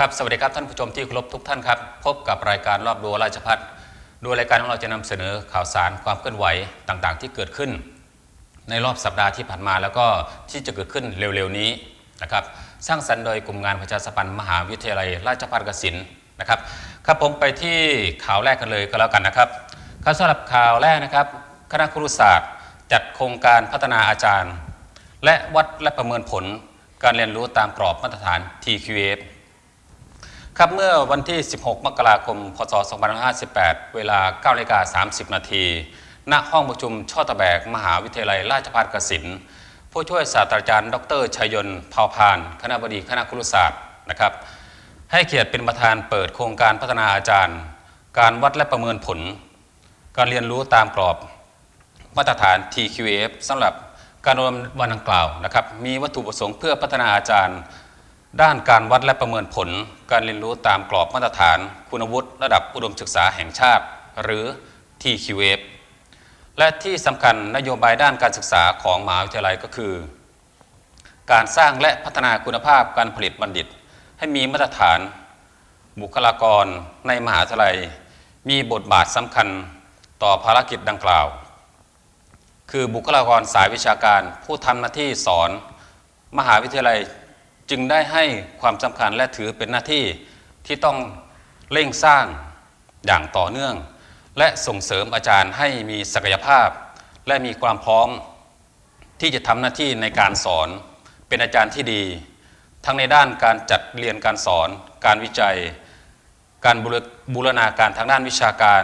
ครับสวัสดีครับท่านผู้ชมที่เคารพทุกท่านครับ พบกับรายการรอบดัวราชพัฒโดยรายการของเราจะนำเสนอข่าวสารความเคลื่อนไหวต่างๆ ที่เกิดขึ้น ในรอบสัปดาห์ที่ผ่านมาแล้วก็ที่จะเกิดขึ้นเร็วๆนี้นะครับสร้างสรรค์โดยกลุ่มงานประชาสัมพันธ์มหาวิทยาลัยราชภัฏกสินนะครับครับผมไปที่ข่าวแรกกันเลยก็แล้วกันนะครับครับสำหรับข่าวแรกนะครับ คณะครุศาสตร์ จัดโครงการพัฒนาอาจารย์ และวัดและประเมินผลการเรียนรู้ตามกรอบมาตรฐาน TQF ครับเมื่อวันที่ 16 มกราคม พศ 2558 เวลา9นาฬิกา30 นาที ณ ห้องประชุมช่อตะแบก มหาวิทยาลัยราชภัฏกสิน ผู้ช่วยศาสตราจารย์ ดรชัยยนต์เผ่าพาน คณะบดีคณะครุศาสตร์นะครับ ให้เกียรติเป็นประธานเปิดโครงการพัฒนาอาจารย์ การวัดและประเมินผล การเรียนรู้ตามกรอบ มาตรฐาน TQF สำหรับการรวมวันดังกล่าวนะครับ มีวัตถุประสงค์เพื่อพัฒนาอาจารย์ ด้านการวัดและประเมินผล การเรียนรู้ตามกรอบมาตรฐาน คุณวุฒิระดับอุดมศึกษาแห่งชาติ หรือ TQF และที่สำคัญนโยบายด้านการศึกษาของมหาวิทยาลัยก็คือ การสร้างและพัฒนาคุณภาพการผลิตบัณฑิต ให้มีมาตรฐาน บุคลากรในมหาวิทยาลัย มีบทบาทสำคัญต่อภารกิจดังกล่าว คือบุคลากรสายวิชาการผู้ทำหน้าที่สอน มหาวิทยาลัย จึงได้ให้ความสำคัญและถือเป็นหน้าที่ที่ต้องเร่งสร้างอย่างต่อเนื่อง และส่งเสริมอาจารย์ให้มีศักยภาพ และมีความพร้อม ที่จะทำหน้าที่ในการสอน เป็นอาจารย์ที่ดี ทั้งในด้านการจัดเรียนการสอน การวิจัย การบูรณาการทางด้านวิชาการ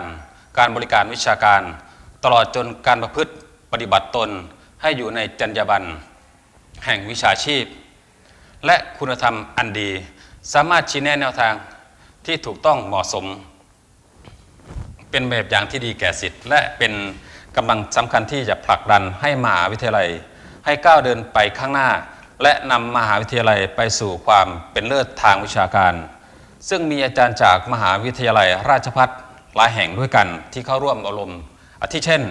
การบริการวิชาการ ตลอดจนการประพฤติปฏิบัติตนให้อยู่ในจรรยาบรรณแห่งวิชาชีพ และคุณธรรมอันดี สามารถชี้แนะแนวทางที่ถูกต้องเหมาะสม เป็นแบบอย่างที่ดีแก่สิทธิ์และเป็นกำลังสำคัญที่จะผลักดันให้มหาวิทยาลัย ให้ก้าวเดินไปข้างหน้า และนำมหาวิทยาลัยไปสู่ความเป็นเลิศทางวิชาการ ซึ่งมีอาจารย์จากมหาวิทยาลัยราชภัฏหลายแห่งด้วยกันที่เข้าร่วมอบรมอาทิเช่น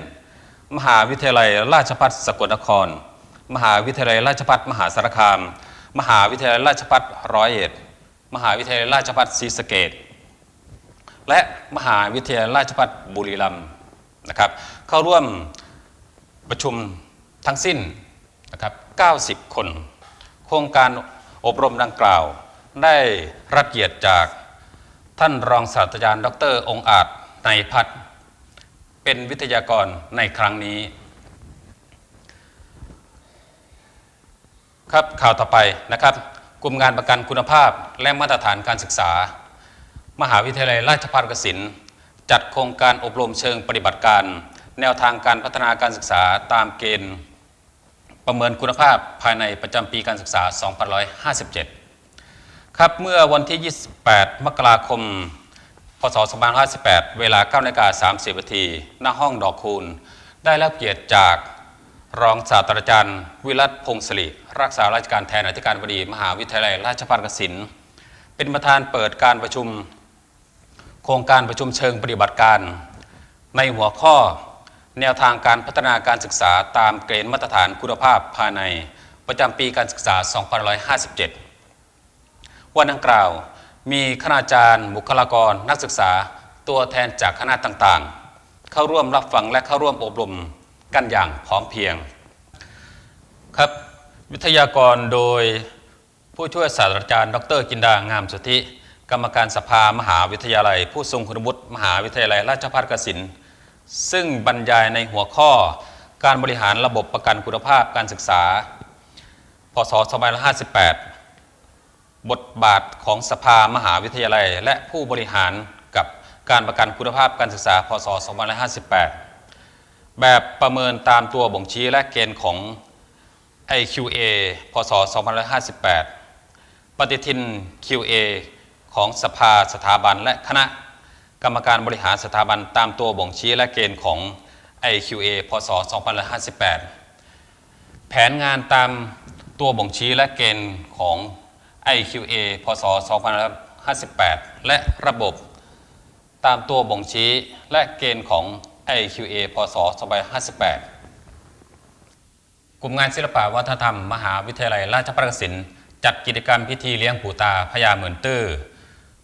มหาวิทยาลัยราชภัฏสกลนคร มหาวิทยาลัยราชภัฏมหาสารคาม มหาวิทยาลัยราชภัฏร้อยเอ็ด มหาวิทยาลัยราชภัฏศรีสะเกดและมหาวิทยาลัยราชภัฏบุรีรัมย์นะครับเข้าร่วมประชุมทั้งสิ้นนะครับ90 คน โครงการอบรมดังกล่าว ได้รับเกียรติจากท่านรองศาสตราจารย์ ดร องอาจในพัฒน์เป็นวิทยากรในครั้งนี้ ครับข่าวต่อไปนะครับกลุ่มงานประกันคุณภาพและมาตรฐานการศึกษา มหาวิทยาลัยราชภัฏกสินจัดโครงการอบรมเชิงปฏิบัติการ แนวทางการพัฒนาการศึกษาตามเกณฑ์ ประเมินคุณภาพภายในประจำปีการศึกษา 2557 ครับเมื่อวันที่ 28 มกราคม พศ 2558 เวลา9นาฬิกา30นาทีหน้าห้องดอกคูณ ได้รับเกียรติจาก รองศาสตราจารย์ วิรัตพงศริรักษาราชการแทนอธิการบดี มหาวิทยาลัยราชภัฏกสินเป็นประธานเปิดการประชุม โครงการประชุมเชิงปฏิบัติการ ในหัวข้อ แนวทางการพัฒนาการศึกษาตามเกณฑ์มาตรฐานคุณภาพภายในประจำปีการศึกษา 2557 วันดังกล่าวมีคณาจารย์ บุคลากร นักศึกษา ตัวแทนจากคณะต่างๆ เข้าร่วมรับฟังและเข้าร่วมอบรม กันอย่างพร้อมเพียง ครับ วิทยากรโดยผู้ช่วยศาสตราจารย์ ดรกินดางามสุธิ กรรมการสภามหาวิทยาลัย ผู้ทรงคุณวุฒิมหาวิทยาลัยราชภัฏกสินซึ่งบรรยายในหัวข้อการบริหารระบบประกันคุณภาพการศึกษา พศ 2558 บทบาทของสภามหาวิทยาลัย และผู้บริหารกับการประกันคุณภาพการศึกษา พศ 2558 แบบประเมินตามตัวบ่งชี้และเกณฑ์ของ IQA พศ 2558 ปฏิทิน QA ของสภาสถาบันและคณะกรรมการบริหารสถาบันตามตัวบ่งชี้และเกณฑ์ของ IQA พศ 2558 แผนงานตามตัวบ่งชี้และเกณฑ์ของ IQA พศ 2558 และระบบตามตัวบ่งชี้และเกณฑ์ของ IQA พศ 2558 กลุ่มงานศิลปะวัฒนธรรม มหาวิทยาลัยราชภัฏกสินจัดกิจกรรมพิธีเลี้ยงปู่ตาพญาเหมือนตื้อ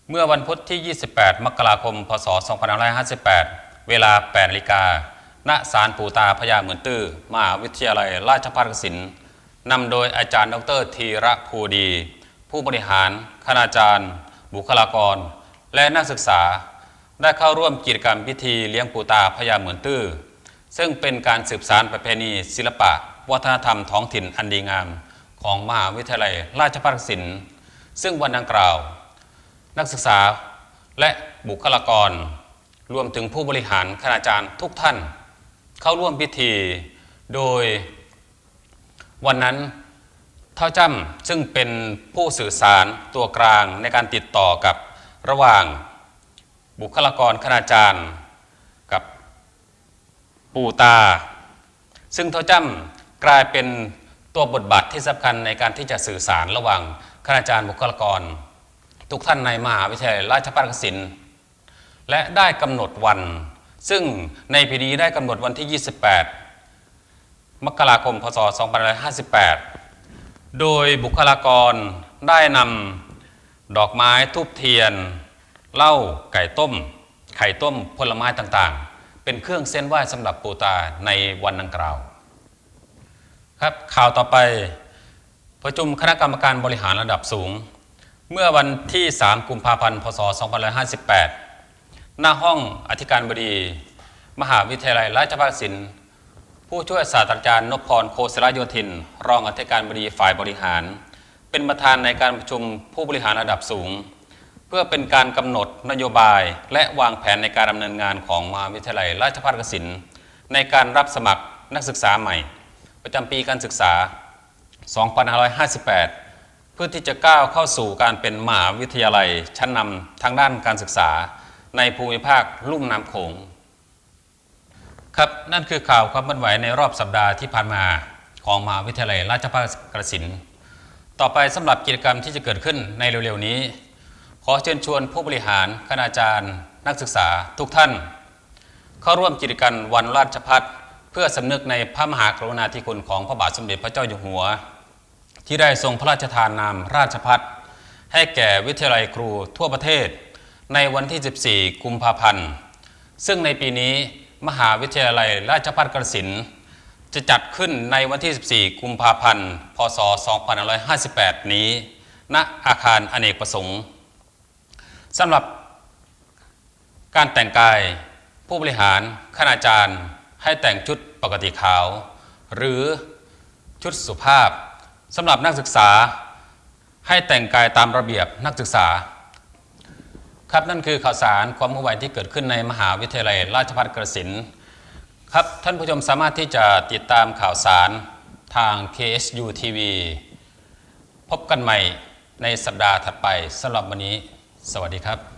เมื่อวันพุธที่ 28 มกราคม พศ 2558 เวลา8นาฬิกา ณ ศาลปู่ตาพญาเหมือนตื้อ มหาวิทยาลัยราชภัฏกสินธุ์นำโดยอาจารย์ดรธีระภูดี ผู้บริหาร คณาจารย์ บุคลากร และนักศึกษา ได้เข้าร่วมกิจกรรมพิธีเลี้ยงปูตาพญาเหมือนตื้อ ซึ่งเป็นการสืบสานประเพณีศิลปะ วัฒนธรรมท้องถิ่นอันดีงาม ของมหาวิทยาลัยราชภัฏกสินธุ์ซึ่งวันดังกล่าว นักศึกษาและบุคลากร รวมถึงผู้บริหารคณาจารย์ทุกท่าน เข้าร่วมพิธี โดย วันนั้นเท่าจ้ำซึ่งเป็นผู้สื่อสารตัวกลางในการติดต่อกับระหว่าง บุคลากรคณาจารย์ กับปู่ตา ซึ่งเท่าจ้ำกลายเป็นตัวบทบาทที่สำคัญในการที่จะสื่อสารระหว่างคณาจารย์บุคลากร ทุกท่านในมหาวิทยาลัยราชภัฏกสินและได้กำหนดวัน ซึ่งในปีนี้ได้กำหนดวันที่ 28 มกราคมพศ 2558 โดยบุคลากรได้นำดอกไม้ทูบเทียน เหล้าไก่ต้ม ไข่ต้มผลไม้ต่างๆ เป็นเครื่องเส้นไหว้สำหรับปูตาในวันดังกล่าวครับข่าวต่อไปประชุมคณะกรรมการบริหารระดับสูง เมื่อวันที่ 3 กุมภาพันธ์ พศ 2558 หน้าห้องอธิการบดี มหาวิทยาลัยราชภัฏศิลป์ผู้ช่วยศาสตราจารย์นพพรโคศิรโยธิน รองอธิการบดีฝ่ายบริหาร เป็นประธานในการประชุมผู้บริหารระดับสูง เพื่อเป็นการกำหนดนโยบาย และวางแผนในการดำเนินงานของมหาวิทยาลัย ราชภัฏกสินในการรับสมัครนักศึกษาใหม่ ประจำปีการศึกษา 2558 เพื่อที่จะก้าวเข้าสู่การเป็นมหาวิทยาลัยชั้นนำทางด้านการศึกษา ในภูมิภาคลุ่มน้ำโขงครับนั่นคือข่าวความเคลื่อนไหวในรอบสัปดาห์ที่ผ่านมาของมหาวิทยาลัยราชภัฏกระสินต่อไปสำหรับกิจกรรมที่จะเกิดขึ้นในเร็วๆนี้ ขอเชิญชวนผู้บริหารคณาจารย์ นักศึกษาทุกท่าน เข้าร่วมกิจกรรมวันราชพัฒเพื่อสำนึกในพระมหากรุณาธิคุณของพระบาทสมเด็จพระเจ้าอยู่หัว ที่ได้ทรงพระราชทานนามราชพัฒให้แก่วิทยาลัยครูทั่วประเทศ ในวันที่ 14 กุมภาพันธ์ ซึ่งในปีนี้มหาวิทยาลัยราชภัฏกระสินจะจัดขึ้นในวันที่ 14 กุมภาพันธ์ พศ 2558 นี้ ณ อาคารอเนกประสงค์ สำหรับการแต่งกายผู้บริหารคณาจารย์ ให้แต่งชุดปกติขาว หรือชุดสุภาพสำหรับนักศึกษาให้แต่งกายตามระเบียบนักศึกษา ครับนั่นคือข่าวสารความเคลื่อนไหวที่เกิดขึ้นในมหาวิทยาลัยราชภัฏกระสินครับท่านผู้ชมสามารถที่จะติดตามข่าวสารทาง KSU TV พบกันใหม่ในสัปดาห์ถัดไปสำหรับวันนี้ สวัสดีครับ